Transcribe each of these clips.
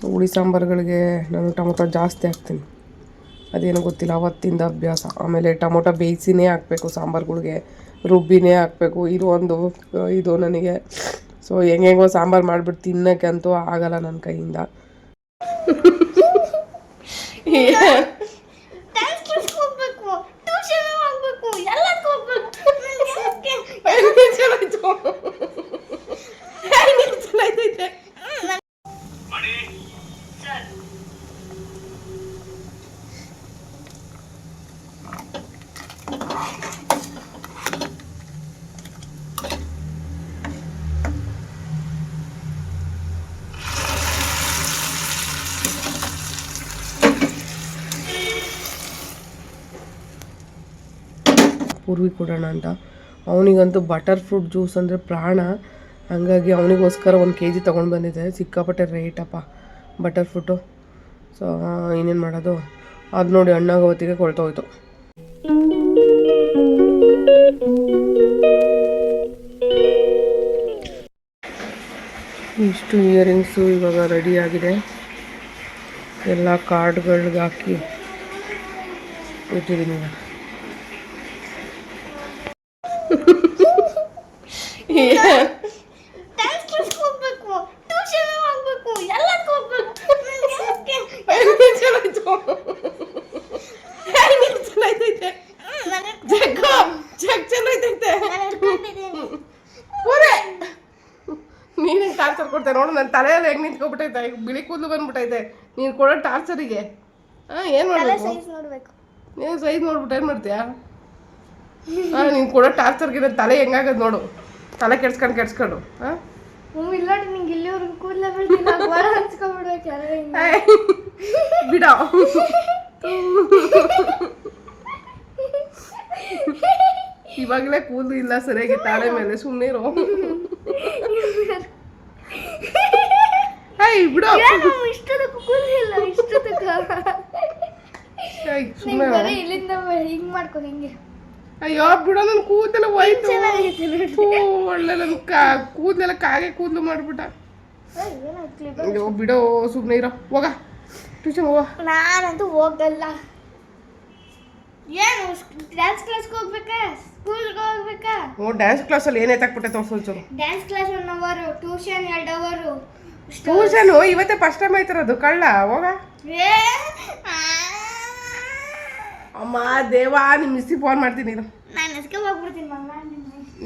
So ಹುಳಿ ಸಾಂಬಾರುಗಳಿಗೆ ನಾನು tomato ಜಾಸ್ತಿ ಹಾಕ್ತೀನಿ. ಅದೇನು ಗೊತ್ತಿಲ್ಲ ಅವತ್ತಿಂದ ಅಭ್ಯಾಸ. ಆಮೇಲೆ ಟೊಮೊಟೊ ಬೇಯಿಸಿನೇ ಹಾಕಬೇಕು ಸಾಂಬಾರುಗಳಿಗೆ ರುಬ್ಬಿನೇ ಹಾಕಬೇಕು. ಇದು ಒಂದು ಇದು ನನಗೆ ಸೊ ಹೆಂಗೆಂಗೋ ಸಾಂಬಾರು ಮಾಡಿಬಿಟ್ಟು ತಿನ್ನೋಕ್ಕೆ ಅಂತೂ ಆಗಲ್ಲ ನನ್ನ ಕೈಯಿಂದ. ಹೋಗ್ಬೇಕು ಟ್ಯೂಷನ್ ಹೋಗ್ಬೇಕು ಎಲ್ಲದಕ್ಕೂ ಹೋಗ್ಬೇಕು ನನ್ಗೆ ಯಾಕೆ? ಪೂರ್ವಿ ಕೊಡೋಣ ಅಂತ. ಅವನಿಗಂತೂ ಬಟರ್ ಫ್ರೂಟ್ ಜ್ಯೂಸ್ ಅಂದರೆ ಪ್ರಾಣ. ಹಂಗಾಗಿ ಅವನಿಗೋಸ್ಕರ ಒಂದು ಕೆ ಜಿ ತೊಗೊಂಡು ಬಂದಿದ್ದೆ ಸಿಕ್ಕಾಪಟ್ಟೆ ರೇಟಪ್ಪ ಬಟರ್ ಫ್ರೂಟು ಸೊ ಏನೇನು ಮಾಡೋದು? ಅದು ನೋಡಿ ಹಣ್ಣಾಗೋತ್ತಿಗೆ ಕೊಳ್ತೋಯ್ತು. ಇಷ್ಟು ಇಯರಿಂಗ್ಸು ಇವಾಗ ರೆಡಿ ಆಗಿದೆ ಎಲ್ಲ ಕಾರ್ಡ್ಗಳಿಗೆ ಹಾಕಿ ಇಟ್ಟಿದ್ದೀನಿ ಇವಾಗ ಡ್ಯಾನ್ಸ್ ಕ್ಲಾಸ್ಗೆ ಹೋಗ್ಬೇಕು ಟ್ಯೂಷನ್ ಹೋಗ್ಬೇಕು ಎಲ್ಲದಕ್ಕೂ ಹೋಗ್ಬೇಕು ನನ್ಗೆ ಯಾಕೆ? ನಾನು ಹಿಡ್ಕೊಂಡಿದ್ದೀನಿ. ನೀನು ಟಾರ್ಚರ್ ಕೊಡ್ತೇನೆ ನೋಡು ನನ್ನ ತಲೆಯಲ್ಲಿ ಹೆಂಗೆ ನಿಂತ್ಕೊಬಿಟ್ಟೈತೆ ಈಗ ಬಿಳಿ ಕೂದಲು ಬಂದ್ಬಿಟ್ಟೈತೆ ನೀನು ಕೊಡೋ ಟಾರ್ಚರಿಗೆ ಹಾಂ ಏನು ಮಾಡಬೇಕು? ನೀನು ಸೈಜ್ ನೋಡ್ಬಿಟ್ಟು ಏನು ಮಾಡ್ತೀಯಾ? ಹಾಂ ನೀನು ಕೊಡೋ ಟಾರ್ಚರ್ಗೆ ನನ್ನ ತಲೆ ಹೆಂಗಾಗದ್ ನೋಡು. ತಲೆ ಕೆಡ್ಸ್ಕೊಂಡು ಕೆಡ್ಸ್ಕೊಂಡು ಹಾಂ ಇಲ್ಲ ನಿಂಗೆ ಇಲ್ಲಿವರೆಗೂ ಕೂದಲೇ ಬಿಡ. ಇವಾಗಲೇ ಕೂದಲು ಇಲ್ಲ ಸರಿಯಾಗಿ ತಾಳೆ ಮೇಲೆ ಸುಮ್ಮನೆ ಇರೋ ಹೇಯ್ ಬಿಡು ಏನು ಇಷ್ಟದಕ್ಕೂ ಕೂದಲಿಲ್ಲ ಇಷ್ಟದಕ್ಕ ಹೇಯ್ ನಿಂಗೆ ಸುಮ್ಮನೆ ಬರೀ ಇಲ್ಲಿಂದ ಹಿಂಗ್ ಮಾಡ್ಕೊ ಹಿಂಗೆ. ಅಯ್ಯೋ ಬಿಡೋ ನನ್ನ ಕೂದಲೆಲ್ಲ ಹೋಯ್ತು. ಒಳ್ಳೆ ನನ್ನ ಕಾ ಕೂದಲೆಲ್ಲ ಕಾಗೆ ಕೂದಲು ಮಾಡ್ಬಿಟ್ಟ? ಅಯ್ಯೋ ಬಿಡೋ ಸುಮ್ಮನೆ ಇರೋ. ಹೋಗ. ಟ್ಯೂಷನ್ ಹೋಗ ನಾನಂತೂ ಹೋಗಲ್ಲ. ಏನು ಡ್ಯಾನ್ಸ್ ಕ್ಲಾಸ್ಗೆ ಹೋಗ್ಬೇಕಾ? ಸ್ಕೂಲ್ಗೆ ಹೋಗ್ಬೇಕಾ? ಓ ಡ್ಯಾನ್ಸ್ ಕ್ಲಾಸಲ್ಲಿ ಏನೇ ತಕ್ಬಿಟ್ಟೆ ತೋರ್ಸು ಒಂಚೂರು. ಡ್ಯಾನ್ಸ್ ಕ್ಲಾಸ್ ಒನ್ ಅವರು ಟ್ಯೂಷನ್ ಎರಡು ಅವರು ಟ್ಯೂಷನು ಇವತ್ತೇ ಫಸ್ಟ್ ಟೈಮ್ ಆಯ್ತಿರೋದು ಕಳ್ಳ ಹೋಗ. ಅಮ್ಮ ದೇವಾ ನಿಮ್ಮ ಮಿಸ್ಸಿಗೆ ಫೋನ್ ಮಾಡ್ತೀನಿ ಇರು.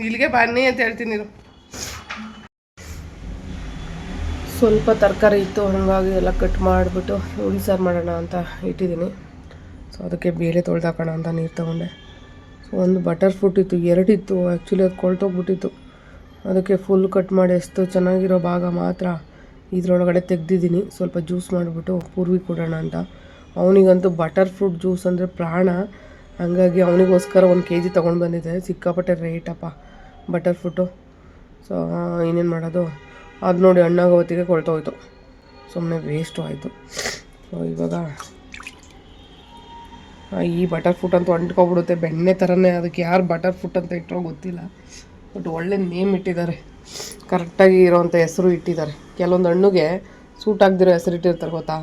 ಇಲ್ಲಿಗೆ ಬನ್ನಿ ಅಂತ ಹೇಳ್ತೀನಿ ಇರು. ಸ್ವಲ್ಪ ತರಕಾರಿ ಇತ್ತು ಹಾಗಾಗಿ ಎಲ್ಲ ಕಟ್ ಮಾಡಿಬಿಟ್ಟು ಹುಳಿ ಸಾರು ಮಾಡೋಣ ಅಂತ ಇಟ್ಟಿದ್ದೀನಿ. ಸೊ ಅದಕ್ಕೆ ಬೇಳೆ ತೊಳ್ದಾಕೋಣ ಅಂತ ನೀರು ತೊಗೊಂಡೆ. ಸೊ ಒಂದು ಬಟರ್ ಫ್ರೂಟ್ ಇತ್ತು ಎರಡಿತ್ತು ಆ್ಯಕ್ಚುಲಿ ಅದು ಕೊಳ್ತೋಗ್ಬಿಟ್ಟಿತ್ತು ಅದಕ್ಕೆ ಫುಲ್ ಕಟ್ ಮಾಡಿ ಎಷ್ಟು ಚೆನ್ನಾಗಿರೋ ಭಾಗ ಮಾತ್ರ. ಇದರೊಳಗಡೆ ತೆಗ್ದಿದ್ದೀನಿ. ಸ್ವಲ್ಪ ಜ್ಯೂಸ್ ಮಾಡಿಬಿಟ್ಟು ಪೂರ್ವಿ ಕೊಡೋಣ ಅಂತ. ಅವನಿಗಂತೂ ಬಟರ್ ಫ್ರೂಟ್ ಜ್ಯೂಸ್ ಅಂದರೆ ಪ್ರಾಣ. ಹಾಗಾಗಿ ಅವನಿಗೋಸ್ಕರ ಒಂದು ಕೆ ಜಿ ತೊಗೊಂಡು ಬಂದಿದ್ದೆ. ಸಿಕ್ಕಾಪಟ್ಟೆ ರೇಟಪ್ಪ ಬಟರ್ ಫ್ರೂಟು ಸೊ ಏನೇನು ಮಾಡೋದು? ಅದು ನೋಡಿ ಹಣ್ಣಾಗೋ ಹೊತ್ತಿಗೆ ಕೊಳ್ತೋಯ್ತು ಸುಮ್ಮನೆ ವೇಸ್ಟು ಆಯಿತು. ಸೊ ಇವಾಗ ಈ ಬಟರ್ ಫ್ರೂಟ್ ಅಂತೂ ಅಂಟ್ಕೊಬಿಡುತ್ತೆ. ಬೆಣ್ಣೆ ಥರನೇ ಅದಕ್ಕೆ ಯಾರು ಬಟರ್ ಫ್ರೂಟ್ ಅಂತ ಇಟ್ಟರೋ ಗೊತ್ತಿಲ್ಲ. ಬಟ್ ಒಳ್ಳೆ ನೇಮ್ ಇಟ್ಟಿದ್ದಾರೆ. ಕರೆಕ್ಟಾಗಿ ಇರೋವಂಥ ಹೆಸರು ಇಟ್ಟಿದ್ದಾರೆ. ಕೆಲವೊಂದು ಹಣ್ಣುಗೆ ಸೂಟ್ ಆಗದಿರೋ ಹೆಸರು ಇಟ್ಟಿರ್ತಾರೆ ಗೊತ್ತಾ?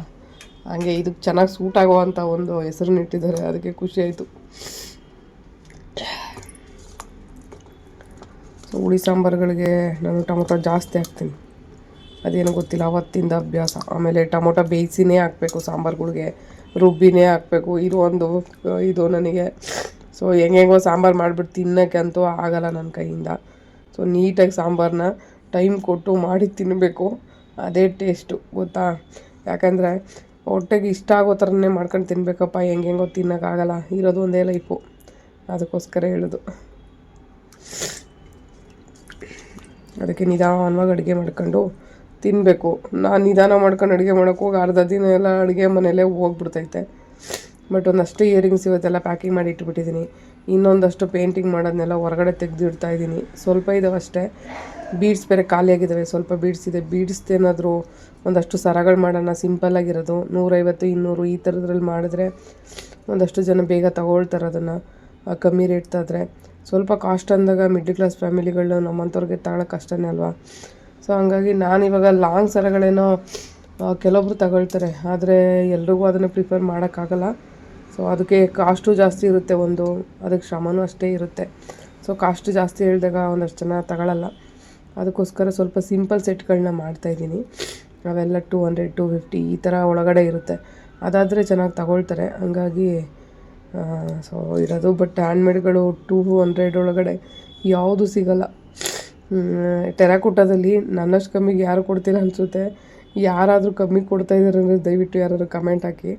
ಹಾಗೆ ಇದಕ್ಕೆ ಚೆನ್ನಾಗಿ ಸೂಟ್ ಆಗುವಂಥ ಒಂದು ಹೆಸರನ್ನ ಇಟ್ಟಿದ್ದಾರೆ. ಅದಕ್ಕೆ ಖುಷಿ ಆಯಿತು. ಸೊ ಹುಳಿ ಸಾಂಬಾರುಗಳಿಗೆ ನಾನು ಟೊಮೊಟೊ ಜಾಸ್ತಿ ಹಾಕ್ತೀನಿ. ಅದೇನು ಗೊತ್ತಿಲ್ಲ, ಅವತ್ತಿಂದ ಅಭ್ಯಾಸ. ಆಮೇಲೆ ಟೊಮೊಟೊ ಬೇಯಿಸಿನೇ ಹಾಕಬೇಕು, ಸಾಂಬಾರುಗಳಿಗೆ ರುಬ್ಬಿನೇ ಹಾಕಬೇಕು. ಇದು ಒಂದು, ಇದು ನನಗೆ ಸೊ ಹೆಂಗೆಂಗೋ ಸಾಂಬಾರು ಮಾಡಿಬಿಟ್ಟು ತಿನ್ನೋಕ್ಕೆ ಅಂತೂ ಆಗಲ್ಲ ನನ್ನ ಕೈಯಿಂದ. ಸೊ ನೀಟಾಗಿ ಸಾಂಬಾರನ್ನ ಟೈಮ್ ಕೊಟ್ಟು ಮಾಡಿ ತಿನ್ನಬೇಕು ಅದೇ ಟೇಸ್ಟು, ಗೊತ್ತಾ? ಯಾಕಂದರೆ ಹೊಟ್ಟೆಗೆ ಇಷ್ಟ ಆಗೋ ಥರನೇ ಮಾಡ್ಕೊಂಡು ತಿನ್ನಬೇಕಪ್ಪ ಹೆಂಗೆಂಗೋ ತಿನ್ನೋಕ್ಕಾಗಲ್ಲ ಇರೋದು ಒಂದೇ ಲೈಫು. ಅದಕ್ಕೋಸ್ಕರ ಹೇಳೋದು. ಅದಕ್ಕೆ ನಿಧಾನವಾಗಿ ಅಡುಗೆ ಮಾಡ್ಕೊಂಡು ತಿನ್ನಬೇಕು ನಾನು ನಿಧಾನ ಮಾಡ್ಕೊಂಡು ಅಡುಗೆ ಮಾಡೋಕ್ಕೋಗಿ ಅರ್ಧ ದಿನ ಎಲ್ಲ ಅಡುಗೆ ಮನೆಯಲ್ಲೇ ಹೋಗ್ಬಿಡ್ತೈತೆ. ಬಟ್ ಒಂದಷ್ಟು ಇಯರಿಂಗ್ಸ್ ಇವತ್ತೆಲ್ಲ ಪ್ಯಾಕಿಂಗ್ ಮಾಡಿ ಇಟ್ಬಿಟ್ಟಿದ್ದೀನಿ. ಇನ್ನೊಂದಷ್ಟು ಪೇಂಟಿಂಗ್ ಮಾಡೋದನ್ನೆಲ್ಲ ಹೊರಗಡೆ ತೆಗೆದು ಇಡ್ತಾ ಇದ್ದೀನಿ. ಸ್ವಲ್ಪ ಇದಾವೆ ಅಷ್ಟೇ. ಬೀಡ್ಸ್ ಬೇರೆ ಖಾಲಿಯಾಗಿದ್ದಾವೆ ಸ್ವಲ್ಪ ಬೀಡ್ಸ್ ಇದೆ. ಬೀಡ್ಸ್ ಏನಾದರೂ ಒಂದಷ್ಟು ಸರಗಳು ಮಾಡೋಣ ಸಿಂಪಲ್ಲಾಗಿರೋದು ನೂರೈವತ್ತು, ಇನ್ನೂರು ಈ ಥರದ್ರಲ್ಲಿ ಮಾಡಿದ್ರೆ ಒಂದಷ್ಟು ಜನ ಬೇಗ ತಗೊಳ್ತಾರೆ ಅದನ್ನು. ಕಮ್ಮಿ ರೇಟ್ದಾದರೆ ಸ್ವಲ್ಪ ಕಾಸ್ಟ್ ಅಂದಾಗ ಮಿಡ್ಲ್ ಕ್ಲಾಸ್ ಫ್ಯಾಮಿಲಿಗಳು ನಮ್ಮಂಥವ್ರಿಗೆ ತಗೊಳ್ಳೋಕೆ ಕಷ್ಟನೇ ಅಲ್ವಾ? ಸೊ, ಹಂಗಾಗಿ ನಾನು ಇವಾಗ ಲಾಂಗ್ ಸರಗಳೇನೋ ಕೆಲವೊಬ್ರು ತಗೊಳ್ತಾರೆ. ಆದರೆ ಎಲ್ರಿಗೂ ಅದನ್ನು ಪ್ರಿಫರ್ ಮಾಡೋಕ್ಕಾಗಲ್ಲ. ಸೊ ಅದಕ್ಕೆ ಕಾಸ್ಟು ಜಾಸ್ತಿ ಇರುತ್ತೆ ಒಂದು, ಅದಕ್ಕೆ ಶ್ರಮನೂ ಅಷ್ಟೇ ಇರುತ್ತೆ. ಸೊ ಕಾಸ್ಟ್ ಜಾಸ್ತಿ ಹೇಳಿದಾಗ ಒಂದಷ್ಟು ಜನ ತಗೊಳ್ಳಲ್ಲ ಅದಕ್ಕೋಸ್ಕರ ಸ್ವಲ್ಪ ಸಿಂಪಲ್ ಸೆಟ್ಗಳನ್ನ ಮಾಡ್ತಾಯಿದ್ದೀನಿ ಅವೆಲ್ಲ ಟೂ ಹಂಡ್ರೆಡ್ ಟು ಫಿಫ್ಟಿ ಈ ಥರ ಒಳಗಡೆ ಇರುತ್ತೆ. ಅದಾದರೆ ಚೆನ್ನಾಗಿ ತಗೊಳ್ತಾರೆ. ಹಂಗಾಗಿ ಸೊ ಇರೋದು ಬಟ್ ಹ್ಯಾಂಡ್ಮೇಡ್ಗಳು ಟೂ ಹಂಡ್ರೆಡ್ ಒಳಗಡೆ ಯಾವುದು ಸಿಗಲ್ಲ. ಟೆರಾಕೋಟದಲ್ಲಿ ನನ್ನಷ್ಟು ಕಮ್ಮಿಗೆ ಯಾರು ಕೊಡ್ತೀರ ಅನಿಸುತ್ತೆ? ಯಾರಾದರೂ ಕಮ್ಮಿ ಕೊಡ್ತಾ ಇದ್ದಾರೆ ಅಂದರೆ ದಯವಿಟ್ಟು ಯಾರಾದರೂ ಕಮೆಂಟ್ ಹಾಕಿ.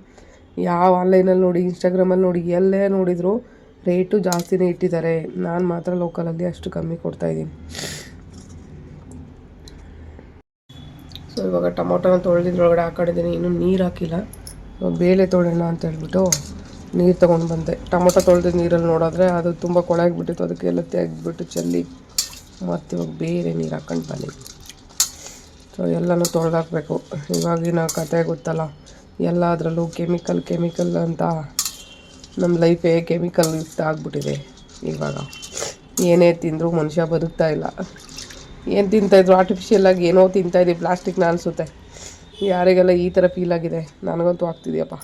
ಯಾವ ಆನ್ಲೈನಲ್ಲಿ ನೋಡಿ ಇನ್ಸ್ಟಾಗ್ರಾಮಲ್ಲಿ ನೋಡಿ, ಎಲ್ಲೇ ನೋಡಿದರೂ ರೇಟು ಜಾಸ್ತಿನೇ ಇಟ್ಟಿದ್ದಾರೆ. ನಾನು ಮಾತ್ರ ಲೋಕಲಲ್ಲಿ ಅಷ್ಟು ಕಮ್ಮಿ ಕೊಡ್ತಾಯಿದ್ದೀನಿ ಸೊ ಇವಾಗ ಟೊಮೊಟೊನ ತೊಳೆದಿದ್ರೊಳಗಡೆ ಹಾಕೊಂಡಿದ್ದೀನಿ. ಇನ್ನೂ ನೀರು ಹಾಕಿಲ್ಲ. ಬೇಳೆ ತೊಳೆಯೋಣ ಅಂತ ಹೇಳ್ಬಿಟ್ಟು ನೀರು ತೊಗೊಂಡು ಬಂದೆ. ಟೊಮೊಟೊ ತೊಳೆದ ನೀರಲ್ಲಿ ನೋಡಿದ್ರೆ ಅದು ತುಂಬ ಕೊಳಾಗಿಬಿಟ್ಟಿತ್ತು. ಅದಕ್ಕೆ ಎಲ್ಲ ತೆಗೆದ್ಬಿಟ್ಟು ಚೆಲ್ಲಿ ಮತ್ತು ಇವಾಗ ಬೇರೆ ನೀರು ಹಾಕೊಂಡು ಬನ್ನಿ ಸೊ ಎಲ್ಲನೂ ತೊಳೆದಾಕ್ಬೇಕು. ಇವಾಗಿನ ಕತೆ ಗೊತ್ತಲ್ಲ. ಎಲ್ಲ ಅದರಲ್ಲೂ ಕೆಮಿಕಲ್ ಕೆಮಿಕಲ್ ಅಂತ ನಮ್ಮ ಲೈಫೇ ಕೆಮಿಕಲ್ ಯುಕ್ತ ಆಗಿಬಿಟ್ಟಿದೆ ಇವಾಗ. ಏನೇ ತಿಂದರೂ ಮನುಷ್ಯ ಬದುಕ್ತಾ ಇಲ್ಲ. ಏನು ತಿಂತಾಯಿದ್ರು ಆರ್ಟಿಫಿಷಿಯಲ್ ಆಗಿ ಏನೋ ತಿಂತಾಯಿದ್ದೀವಿ ಪ್ಲಾಸ್ಟಿಕ್ನ ಅನಿಸುತ್ತೆ. ಯಾರಿಗೆಲ್ಲ ಈ ಥರ ಫೀಲ್ ಆಗಿದೆ? ನನಗಂತೂ ಆಗ್ತಿದೆಯಪ್ಪ.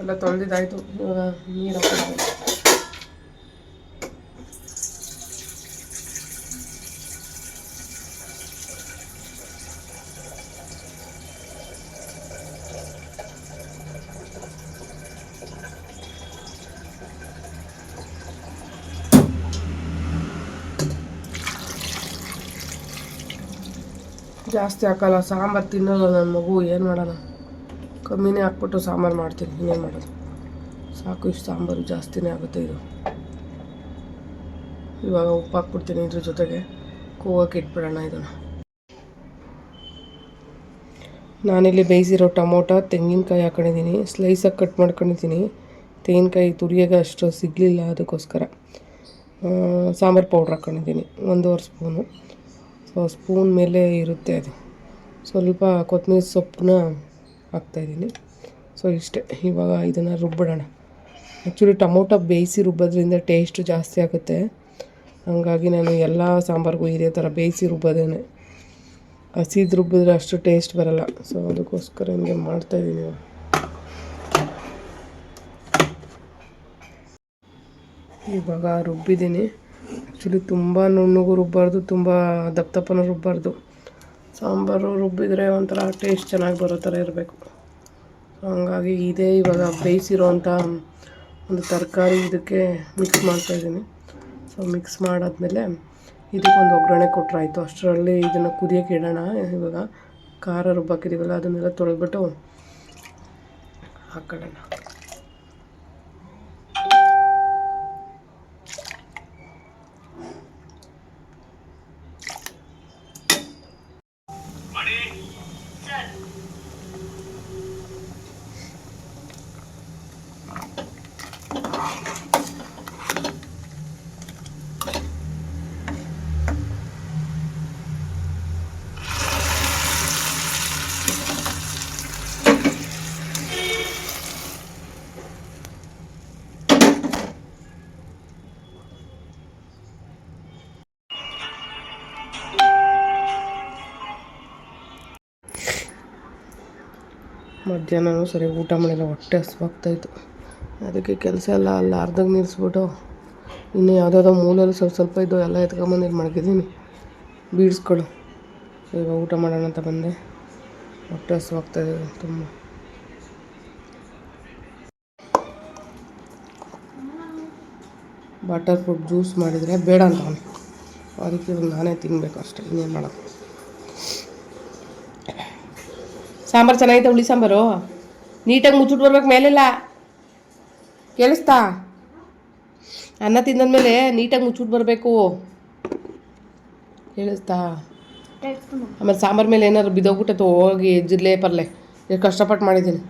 ಎಲ್ಲ ತೊಳೆದಿದ್ದಾಯಿತು. ಇವಾಗ ನೀರು ಹಾಕೋದು ಜಾಸ್ತಿ ಹಾಕಲ್ಲ ಸಾಂಬಾರು ತಿನ್ನಲ್ಲ ನನ್ನ ಮಗು ಏನು ಮಾಡೋಣ ಕಮ್ಮಿನೇ ಹಾಕ್ಬಿಟ್ಟು ಸಾಂಬಾರು ಮಾಡ್ತೀನಿ, ಇನ್ನೇನು ಮಾಡೋದು? ಸಾಕು, ಇಷ್ಟು ಸಾಂಬಾರು ಜಾಸ್ತಿನೇ ಆಗುತ್ತೆ ಇದು. ಇವಾಗ ಉಪ್ಪು ಹಾಕ್ಬಿಡ್ತೀನಿ ಇದ್ರ ಜೊತೆಗೆ. ಕೂವಕ್ಕೆ ಇಟ್ಬಿಡೋಣ ಇದನ್ನು. ನಾನಿಲ್ಲಿ ಬೇಯಿಸಿರೋ ಟೊಮೊಟೊ, ತೆಂಗಿನಕಾಯಿ ಹಾಕೊಂಡಿದ್ದೀನಿ. ಸ್ಲೈಸಾಗಿ ಕಟ್ ಮಾಡ್ಕೊಂಡಿದ್ದೀನಿ. ತೆಂಗಿನಕಾಯಿ ತುರಿಯಾಗ ಅಷ್ಟು ಸಿಗಲಿಲ್ಲ ಅದಕ್ಕೋಸ್ಕರ. ಸಾಂಬಾರು ಪೌಡ್ರ್ ಹಾಕೊಂಡಿದ್ದೀನಿ, ಒಂದೂವರೆ ಸ್ಪೂನು. ಸೊ ಸ್ಪೂನ್ ಮೇಲೆ ಇರುತ್ತೆ ಅದು. ಸ್ವಲ್ಪ ಕೊತ್ತಂಬರಿ ಸೊಪ್ಪನ್ನ ಹಾಕ್ತಾಯಿದ್ದೀನಿ ಸೊ ಇಷ್ಟೇ. ಇವಾಗ ಇದನ್ನು ರುಬ್ಬಿಡೋಣ. ಆ್ಯಕ್ಚುಲಿ ಟೊಮೊಟೊ ಬೇಯಿಸಿ ರುಬ್ಬೋದ್ರಿಂದ ಟೇಸ್ಟು ಜಾಸ್ತಿ ಆಗುತ್ತೆ. ಹಾಗಾಗಿ ನಾನು ಎಲ್ಲ ಸಾಂಬಾರಿಗೂ ಇದೇ ಥರ ಬೇಯಿಸಿ ರುಬ್ಬೋದೇನೆ. ಹಸಿದು ರುಬ್ಬಿದ್ರೆ ಅಷ್ಟು ಟೇಸ್ಟ್ ಬರಲ್ಲ. ಸೊ ಅದಕ್ಕೋಸ್ಕರ ಹಿಂಗೆ ಮಾಡ್ತಾಯಿದ್ದೀನಿ ಇವಾಗ. ರುಬ್ಬಿದ್ದೀನಿ. ಆ್ಯಕ್ಚುಲಿ ತುಂಬ ನುಣ್ಣಗೂ ರುಬ್ಬಾರ್ದು, ತುಂಬ ದಪ್ಪ ದಪ್ಪನೂ ರುಬ್ಬಾರ್ದು. ಸಾಂಬಾರು ರುಬ್ಬಿದರೆ ಒಂಥರ ಟೇಸ್ಟ್ ಚೆನ್ನಾಗಿ ಬರೋ ಥರ ಇರಬೇಕು. ಹಂಗಾಗಿ ಇದೇ ಇವಾಗ ಬೇಯಿಸಿರೋಂಥ ಒಂದು ತರಕಾರಿ ಇದಕ್ಕೆ ಮಿಕ್ಸ್ ಮಾಡ್ತಾಯಿದ್ದೀನಿ ಸೊ ಮಿಕ್ಸ್ ಮಾಡಾದ್ಮೇಲೆ ಇದಕ್ಕೊಂದು ಒಗ್ಗರಣೆ ಕೊಟ್ಟರಾಯಿತು ಅಷ್ಟರಲ್ಲಿ ಇದನ್ನು ಕುದಿಯೋಕೆ ಇಡೋಣ. ಇವಾಗ ಖಾರ ರುಬ್ಬಾಕಿದ್ದೀವಲ್ಲ ಅದನ್ನೆಲ್ಲ ತೊಳೆದ್ಬಿಟ್ಟು ಹಾಕೊಳ್ಳೋಣ. ಮಧ್ಯಾಹ್ನನೂ ಸರಿ ಊಟ ಮಾಡಿಲ್ಲ, ಹೊಟ್ಟೆ ಹಸ್ವಾಗ್ತಾಯಿತ್ತು. ಅದಕ್ಕೆ ಕೆಲಸ ಎಲ್ಲ ಅಲ್ಲಿ, ಅರ್ಧಕ್ಕೆ ನಿಲ್ಲಿಸ್ಬಿಟ್ಟು ಇನ್ನು ಯಾವುದಾದ್ರು ಮೂಲೆಯಲ್ಲಿ ಸ್ವಲ್ಪ ಸ್ವಲ್ಪ ಇದ್ದು ಎಲ್ಲ ಎತ್ಕೊಂಬಂದು ಇದು ಮಾಡ್ಕಿದ್ದೀನಿ. ಬೀಡ್ಸ್ಗಳು ಈಗ ಊಟ ಮಾಡೋಣ ಅಂತ ಬಂದೆ. ಹೊಟ್ಟೆ ಹಸ್ವಾಗ್ತಾಯಿದೆ ತುಂಬ. ಬಟರ್ ಫ್ರೂಟ್ ಜ್ಯೂಸ್ ಮಾಡಿದರೆ ಬೇಡ ಅಂತ ಅವನು. ಅದಕ್ಕೆ ನಾನೇ ತಿನ್ನಬೇಕು ಅಷ್ಟೇ, ಇನ್ನೇನು ಮಾಡೋದು. ಸಾಂಬಾರು ಚೆನ್ನಾಗೈತೆ ಹುಳಿ ಸಾಂಬಾರು. ನೀಟಾಗಿ ಮುಚ್ಚಿಟ್ಟು ಬರ್ಬೇಕು ಮೇಲೆಲ್ಲ. ಕೇಳಿಸ್ತಾ? ಅನ್ನ ತಿಂದಾದ್ಮೇಲೆ ನೀಟಾಗಿ ಮುಚ್ಚಿಟ್ಟು ಬರಬೇಕು. ಕೇಳಿಸ್ತಾ? ಆಮೇಲೆ ಸಾಂಬಾರು ಮೇಲೆ ಏನಾದ್ರು ಬಿದ್ದೋಗ್ಬಿಟ್ಟೈತೆ ಹೋಗಿ ಜಿರ್ಲೆ ಪರ್ಲೆ ಕಷ್ಟಪಟ್ಟು ಮಾಡಿದ್ದೀನಿ.